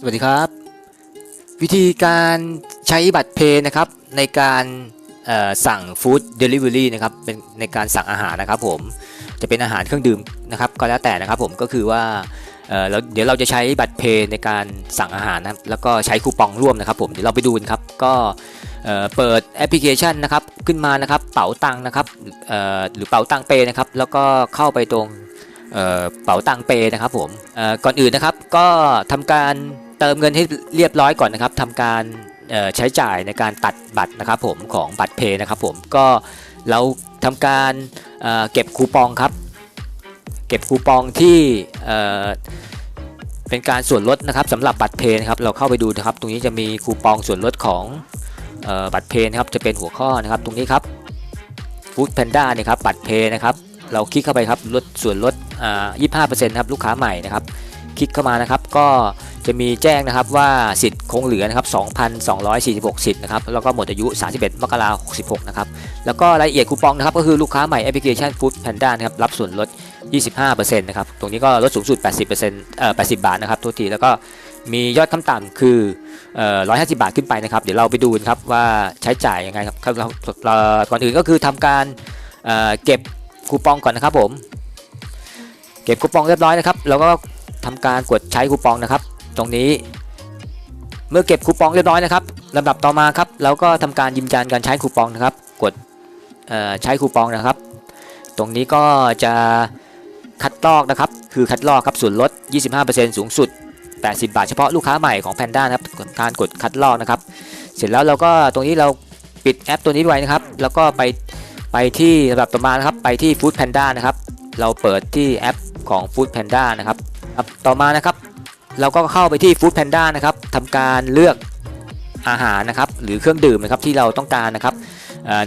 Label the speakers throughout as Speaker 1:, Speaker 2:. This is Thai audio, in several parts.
Speaker 1: สวัสดีครับ วิธีการใช้บัตรเพย์นะครับในการสั่งฟู้ดเดลิเวอรี่นะครับเป็นในการสั่งอาหารนะครับผมจะเป็นอาหารเครื่องดื่มนะครับก็แล้วแต่นะครับผมก็คือว่าเอ่อแล้วเดี๋ยวเราจะใช้บัตรเพย์ในการสั่งอาหารนะครับแล้วก็ใช้คูปองร่วมนะครับผมเดี๋ยวเราไปดูกันครับก็เอ่อเปิดแอปพลิเคชันนะครับขึ้นมานะครับเป๋าตังนะครับหรือเป๋าตังเปย์นะครับแล้วก็เข้าไปตรงเป๋าตังเปนะครับผมก่อนอื่นนะครับก็ทำการ เติมเงินให้เรียบร้อยก่อนนะครับทำการใช้จ่ายในการตัดบัตรนะครับผมของบัตรเพย์นะครับผมก็เราทำการเเก็บคูปองครับ เก็บคูปองที่เเป็นการส่วนลดนะครับสำหรับบัตรเพย์นะครับเราเข้าไปดูนะครับ ตรงนี้จะมีคูปองส่วนลดของออบัตรเพย์นะครับจะเป็นหัวข้อนะครับ ตรงนี้ครับฟู้ดแพนด้าเนี่ยครับบัตรเพย์นะครับเราคลิกเข้าไปครับลดส่วนลดอ่า25%ครับลูกค้าใหม่นะครับ คลิกเข้ามานะครับก็ จะมีแจ้งนะครับว่าสิทธิ์คงเหลือนะครับ 2,246 สิทธิ์นะครับ แล้วก็หมดอายุ 31 มกราคม 66 นะครับ แล้วก็รายละเอียดคูปองนะครับ ก็คือลูกค้าใหม่แอปพลิเคชัน Food Panda นะครับ รับส่วนลด 25%นะครับ ตรงนี้ก็ลดสูงสุด 80%เอ่อ 80 บาทนะครับทุกที แล้วก็มียอดขั้นต่ำคือเอ่อ150 บาทขึ้นไปนะครับ เดี๋ยวเราไปดูกันครับว่าใช้จ่ายยังไงครับเราเราก่อนอื่นก็คือทำการเอ่อเก็บคูปองก่อนนะครับผม เก็บคูปองเรียบร้อยนะครับ แล้วก็ทำการกดใช้คูปองนะครับ ตรงนี้ เมื่อเก็บคูปองเรียบร้อยนะครับลำดับต่อมาครับเราก็ทำการยืนยันการใช้คูปองนะครับ กดใช้คูปองนะครับ ตรงนี้ก็จะคัดลอกนะครับ คือคัดลอกครับส่วนลด 25%สูงสุด 80 บาทเฉพาะลูกค้าใหม่ของ Panda นะครับการกดคัดลอกนะครับ เสร็จแล้วเราก็ตรงนี้เราปิดแอปตัวนี้ไว้นะครับ แล้วก็ไปไปที่ลำดับต่อมานะครับ ไปที่ Food Panda นะครับ เราเปิดที่แอปของ Food Panda นะครับ ต่อมานะครับ เราก็เข้าไปที่ Food Panda นะครับทำการเลือกอาหารนะครับ หรือเครื่องดื่มนะครับที่เราต้องการนะครับ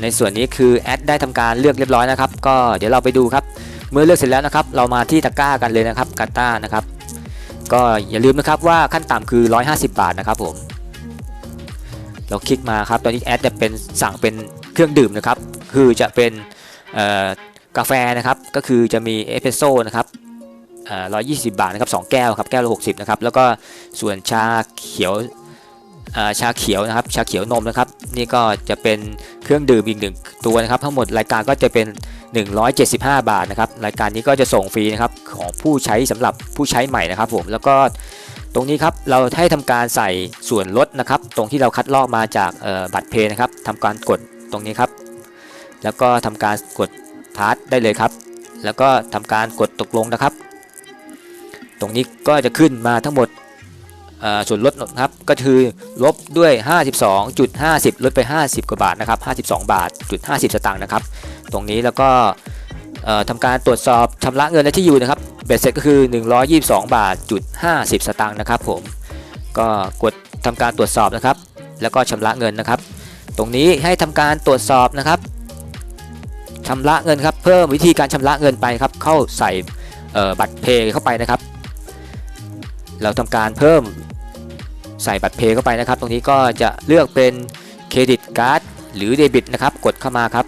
Speaker 1: ในส่วนนี้คือแอดได้ทำการเลือกเรียบร้อยนะครับ ก็เดี๋ยวเราไปดูครับ เมื่อเลือกเสร็จแล้วนะครับ เรามาที่ตะกร้ากันเลยนะครับกาต้านะครับ ก็อย่าลืมนะครับว่าขั้นต่ำคือ 150 บาทนะครับผมเราคลิกมาครับตอนนี้แอดจะเป็นสั่งเป็นเครื่องดื่มนะครับ คือจะเป็นกาแฟนะครับ ก็คือจะมีเอสเปรสโซ่นะครับ ร้อยยี่สิบบาทนะครับสองแก้วครับแก้วละหกสิบนะครับแล้วก็ส่วนชาเขียวอ่อชาเขียวนะครับชาเขียวนมนะครับนี่ก็จะเป็นเครื่องดื่มอีกหนึ่งตัวนะครับทั้งหมดรายการก็จะเป็น 175 บาทนะครับรายการนี้ก็จะส่งฟรีนะครับของผู้ใช้สำหรับผู้ใช้ใหม่นะครับผมแล้วก็ตรงนี้ครับเราให้ทำการใส่ส่วนลดนะครับ ตรงที่เราคัดลอกมาจากบัตรเพย์นะครับทำการกดตรงนี้ครับ แล้วก็ทำการกดพาร์ทได้เลยครับ แล้วก็ทำการกดตกลงนะครับ ตรงนี้ก็จะขึ้นมาทั้งหมดส่วนลดนะครับก็คือลบด้วย 52.50 ลดไป 50 กว่าบาทนะครับ 52 บาทจุด50 สตางค์นะครับ ตรงนี้แล้วก็ทำการตรวจสอบชำระเงินและที่อยู่นะครับเบ็ดเสร็จก็คือ 122 บาทจุด50 สตางค์นะครับผมก็กดทำการตรวจสอบนะครับ แล้วก็ชำระเงินนะครับ ตรงนี้ให้ทำการตรวจสอบนะครับชำระเงินครับเพิ่มวิธีการชำระเงินไปครับเข้าใส่บัตรเพย์เข้าไปนะครับ เราทำการเพิ่มใส่บัตรเพย์เข้าไปนะครับ ตรงนี้ก็จะเลือกเป็นเครดิตการ์ดหรือเดบิตนะครับ กดเข้ามาครับ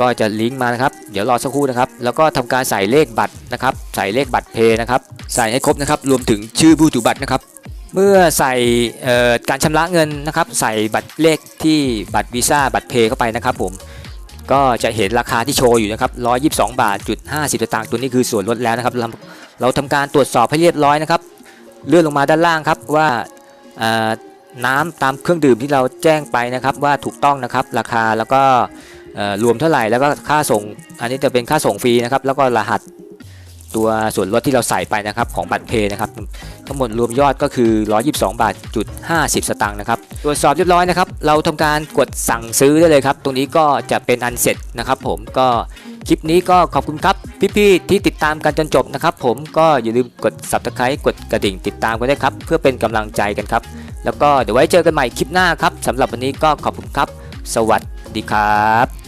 Speaker 1: ก็จะลิงก์มานะครับ เดี๋ยวรอสักครู่นะครับ แล้วก็ทำการใส่เลขบัตรนะครับ ใส่เลขบัตรเพย์นะครับ ใส่ให้ครบนะครับ รวมถึงชื่อผู้ถือบัตรนะครับ เมื่อใส่การชำระเงินนะครับ ใส่บัตรเลขที่บัตรวีซ่าบัตรเพย์เข้าไปนะครับผม ก็จะเห็นราคาที่โชว์อยู่นะครับ122 บาทจุด50สตางค์ตัวนี้คือส่วนลดแล้วนะครับ เราเราทำการตรวจสอบให้เรียบร้อยนะครับ เลื่อนลงมาด้านล่างครับว่าน้ำตามเครื่องดื่มที่เราแจ้งไปนะครับว่าถูกต้องนะครับราคาแล้วก็รวมเท่าไหร่แล้วก็ค่าส่ง อันนี้จะเป็นค่าส่งฟรีนะครับ แล้วก็รหัสตัวส่วนลดที่เราใส่ไปนะครับของบัตรเพย์นะครับ ทั้งหมดรวมยอดก็คือ 122 บาทจุด50 สตางค์นะครับ ตรวจสอบเรียบร้อยนะครับ เราทำการกดสั่งซื้อได้เลยครับ ตรงนี้ก็จะเป็นอันเสร็จนะครับ ผมก็คลิปนี้ก็ขอบคุณครับพี่ๆที่ติดตามกันจนจบนะครับ ผมก็อย่าลืมกด subscribe กดกระดิ่งติดตามกันด้วยครับ เพื่อเป็นกำลังใจกันครับ แล้วก็เดี๋ยวไว้เจอกันใหม่คลิปหน้าครับสำหรับวันนี้ก็ขอบคุณครับ สวัสดีครับ